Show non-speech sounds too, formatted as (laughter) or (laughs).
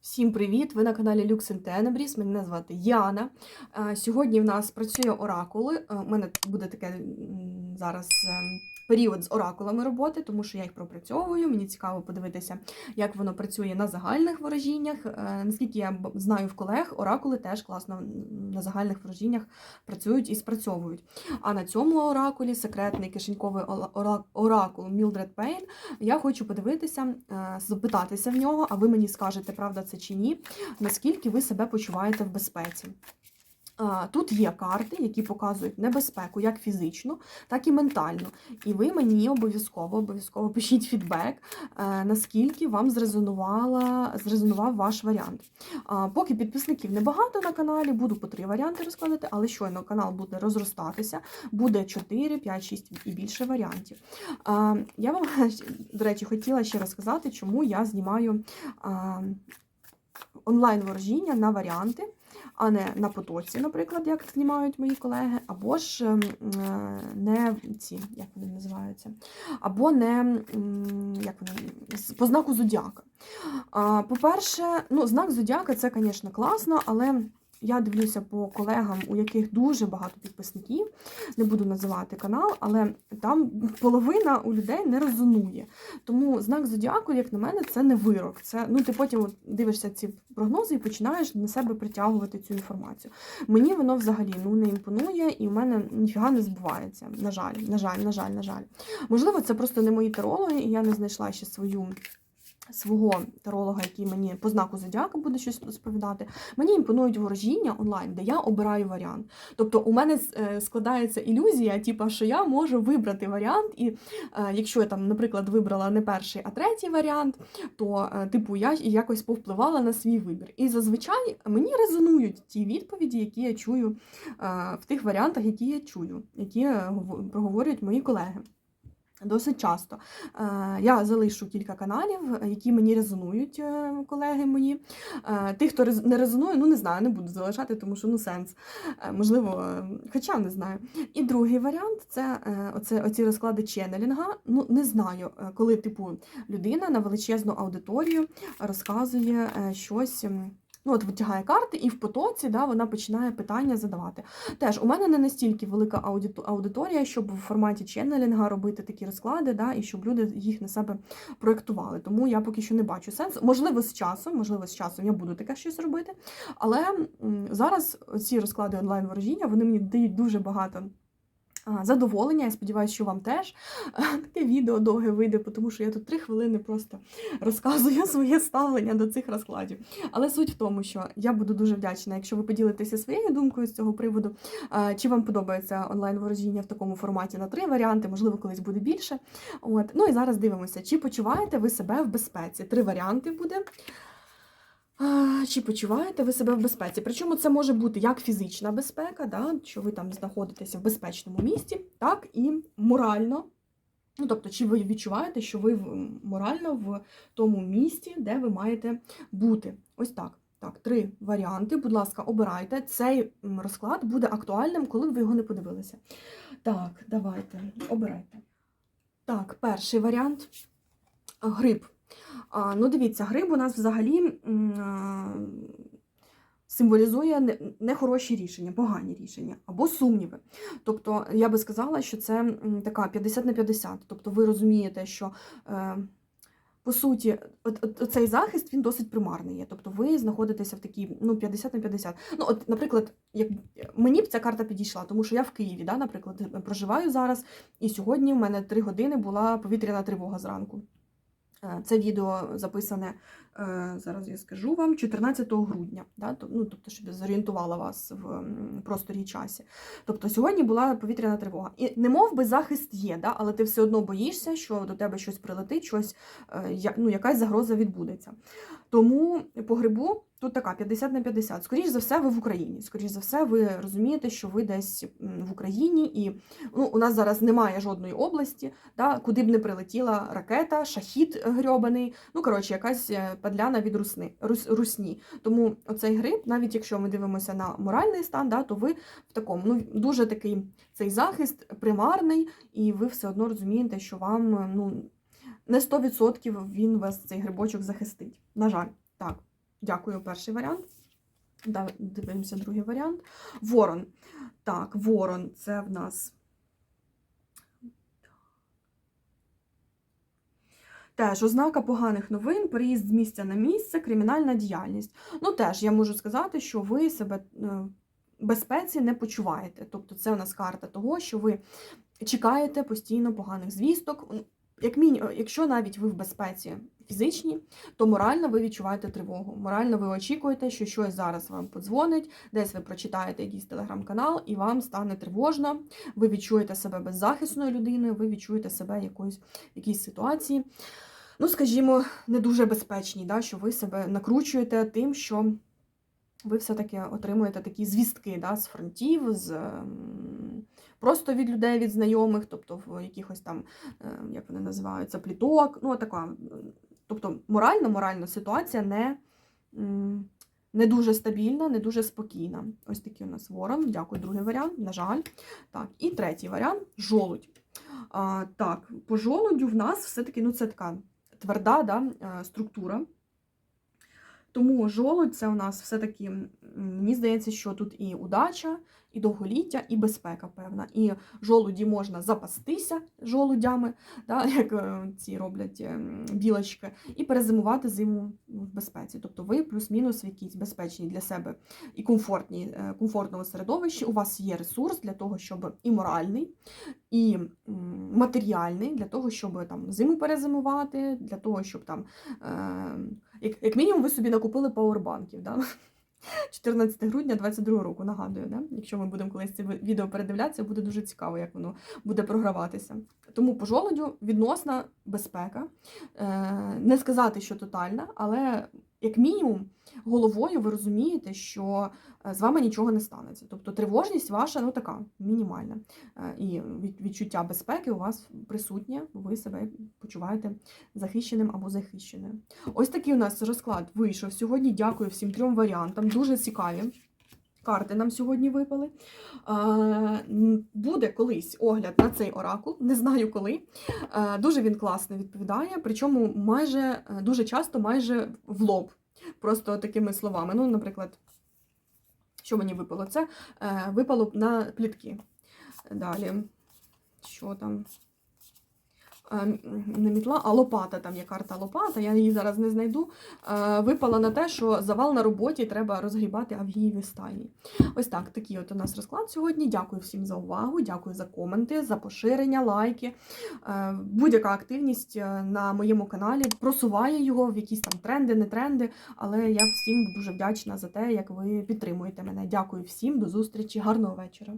Всім привіт! Ви на каналі Lux Tenebris. Мене звати Яна. Е, Сьогодні в нас працює оракули. Е, У мене буде таке зараз ем, період з оракулами роботи, тому що я їх пропрацьовую. Мені цікаво подивитися, як воно працює на загальних ворожіннях. Е, Наскільки я знаю в колег, оракули теж класно на загальних ворожіннях працюють і спрацьовують. А на цьому оракулі секретний кишеньковий оракул Mildred Payne я хочу подивитися, е, запитатися в нього, а ви мені скажете, правда це чи ні, наскільки ви себе почуваєте в безпеці. Тут є карти, які показують небезпеку як фізичну, так і ментальну. І ви мені обов'язково обов'язково пишіть фідбек, е, наскільки вам зрезонувала, зрезонував ваш варіант. Поки підписників небагато на каналі, буду по три варіанти розкладати, але щойно канал буде розростатися, буде 4, 5, 6 і більше варіантів. Я вам, (laughs) до речі, хотіла ще розказати, чому я знімаю онлайн-ворожіння на варіанти, а не на потоці, наприклад, як знімають мої колеги, або ж ем, е, не ці, як вони називаються, або не як вони, по знаку зодіака. По-перше, ну, знак зодіака це, звісно, класно, але я дивлюся по колегам, у яких дуже багато підписників. Не буду називати канал, але там половина у людей не резонує. Тому знак зодіаку, як на мене, це не вирок. Це ну ти потім от дивишся ці прогнози і починаєш на себе притягувати цю інформацію. Мені воно взагалі ну не імпонує, і в мене ніфіга не збувається. На жаль, на жаль, на жаль, на жаль. Можливо, це просто не мої тарологи, і я не знайшла ще свою. Свого таролога, який мені по знаку зодіака буде щось розповідати, мені імпонують ворожіння онлайн, де я обираю варіант. Тобто у мене е, складається ілюзія, типу, що я можу вибрати варіант, і е, якщо я там, наприклад, вибрала не перший, а третій варіант, то е, типу я якось повпливала на свій вибір. І зазвичай мені резонують ті відповіді, які я чую в тих варіантах, які я чую, які проговорюють мої колеги. Досить часто. Е, Я залишу кілька каналів, які мені резонують, е, колеги мої. Е, Тих, хто не резонує, ну не знаю, не буду залишати, тому що ну сенс. Можливо, хоча не знаю. І другий варіант це оце, оці розклади ченнелінга. Ну, не знаю, коли типу людина на величезну аудиторію розказує щось. Ну, от витягає карти, і в потоці да, вона починає питання задавати. Теж у мене не настільки велика аудиторія, щоб в форматі ченнелінга робити такі розклади, да, і щоб люди їх на себе проєктували. Тому я поки що не бачу сенсу. Можливо, з часом, можливо, з часом я буду таке щось робити. Але зараз ці розклади онлайн ворожіння вони мені дають дуже багато. Задоволення, я сподіваюся, що вам теж таке відео довге вийде, тому що я тут три хвилини просто розказую (laughs) своє ставлення до цих розкладів. Але суть в тому, що я буду дуже вдячна, якщо ви поділитеся своєю думкою з цього приводу. Чи вам подобається онлайн-ворожіння в такому форматі на три варіанти, можливо, колись буде більше. От. Ну і зараз дивимося, чи почуваєте ви себе в безпеці. Три варіанти буде. Чи почуваєте ви себе в безпеці? Причому це може бути як фізична безпека, да, що ви там знаходитеся в безпечному місці, так і морально. Ну, тобто, чи ви відчуваєте, що ви морально в тому місці, де ви маєте бути? Ось так. Так, три варіанти. Будь ласка, обирайте. Цей розклад буде актуальним, коли ви його не подивилися. Так, давайте, обирайте. Так, перший варіант гриб. А, ну, дивіться, гриб у нас взагалі а, символізує не- нехороші рішення, погані рішення або сумніви. Тобто, я би сказала, що це така 50 на 50. Тобто, ви розумієте, що. Е, по суті, цей захист він досить примарний є. Тобто ви знаходитеся в такій ну, 50 на 50. Ну, от, наприклад, як мені б ця карта підійшла, тому що я в Києві, да, наприклад, проживаю зараз, і сьогодні в мене 3 години була повітряна тривога зранку. Е, Це відео записане, зараз я скажу вам, 14 грудня, да? ну, тобто, щоб я зорієнтувала вас в просторі часі. Тобто сьогодні була повітряна тривога. І не мов би захист є, да? але ти все одно боїшся, що до тебе щось прилетить, щось, е, ну, якась загроза відбудеться. Тому по грибу тут така 50 на 50. Скоріше за все, ви в Україні. Скоріше за все, ви розумієте, що ви десь в Україні, і ну, у нас зараз немає жодної області, да, куди б не прилетіла ракета, шахід грьобаний. Ну, коротше, якась е, падляна від русни, рус, русні. Тому оцей гриб, навіть якщо ми дивимося на моральний стан, да, то ви в такому ну, дуже такий цей захист примарний, і ви все одно розумієте, що вам ну, не 100% він вас цей грибочок захистить. На жаль, так. Дякую, перший варіант. Дивимося другий варіант. Ворон. Так, ворон це в нас. Теж ознака поганих новин, переїзд з місця на місце, кримінальна діяльність. Ну, теж я можу сказати, що ви себе е, безпеці не почуваєте. Тобто, це у нас карта того, що ви чекаєте постійно поганих звісток. Як міні... Якщо навіть ви в безпеці фізичній, то морально ви відчуваєте тривогу. Морально ви очікуєте, що щось зараз вам подзвонить, десь ви прочитаєте якийсь телеграм-канал, і вам стане тривожно. Ви відчуєте себе беззахисною людиною, ви відчуєте себе якоюсь якійсь ситуації. Ну, скажімо, не дуже безпечній, да, що ви себе накручуєте тим, що ви все-таки отримуєте такі звістки да, з фронтів, з просто від людей, від знайомих, тобто в якихось там, е, як вони називаються, пліток. Ну, така. Тобто морально, морально ситуація не, не дуже стабільна, не дуже спокійна. Ось такий у нас ворон. Дякую, другий варіант, на жаль. Так, і третій варіант жолудь. А, так, по жолудю в нас все-таки ну, це така тверда да, е, структура. Тому жолудь це у нас все-таки, мені здається, що тут і удача, і довголіття, і безпека певна. І жолуді можна запастися жолудями, да, (laughs) як е, ці роблять е, білочки, і перезимувати зиму в безпеці. Тобто ви плюс-мінус в якійсь безпечній для себе і комфортній, е, комфортному середовищі. У вас є ресурс для того, щоб і моральний, і матеріальний, для того, щоб там зиму перезимувати, для того, щоб там. Е, як, як мінімум, ви собі накупили пауербанків. Да? (laughs) 14 грудня 22 року, нагадую, да? якщо ми будемо колись це відео передивлятися, буде дуже цікаво, як воно буде програватися. Тому по жолудю відносна безпека. Е, не сказати, що тотальна, але як мінімум головою ви розумієте, що е, з вами нічого не станеться. Тобто тривожність ваша ну така мінімальна. Е, і від- відчуття безпеки у вас присутнє, ви себе почуваєте захищеним або захищеною. Ось такий у нас розклад вийшов сьогодні. Дякую всім трьом варіантам. Дуже цікаві. Карти нам сьогодні випали. Буде колись огляд на цей оракул, не знаю коли. Дуже він класно відповідає, причому майже е, дуже часто майже в лоб. Просто такими словами. Ну, наприклад, що мені випало? Це е, випало на плітки. Далі, що там? Е, м, Не мітла, а лопата, там є карта лопата, я її зараз не знайду. Е, Випала на те, що завал на роботі треба розгрібати авгієві стайні. Ось так, такий от у нас розклад сьогодні. Дякую всім за увагу, дякую за коменти, за поширення, лайки. Е, Будь-яка активність е, на моєму каналі просуває його в якісь там тренди, не тренди. Але я всім дуже вдячна за те, як ви підтримуєте мене. Дякую всім, до зустрічі, гарного вечора.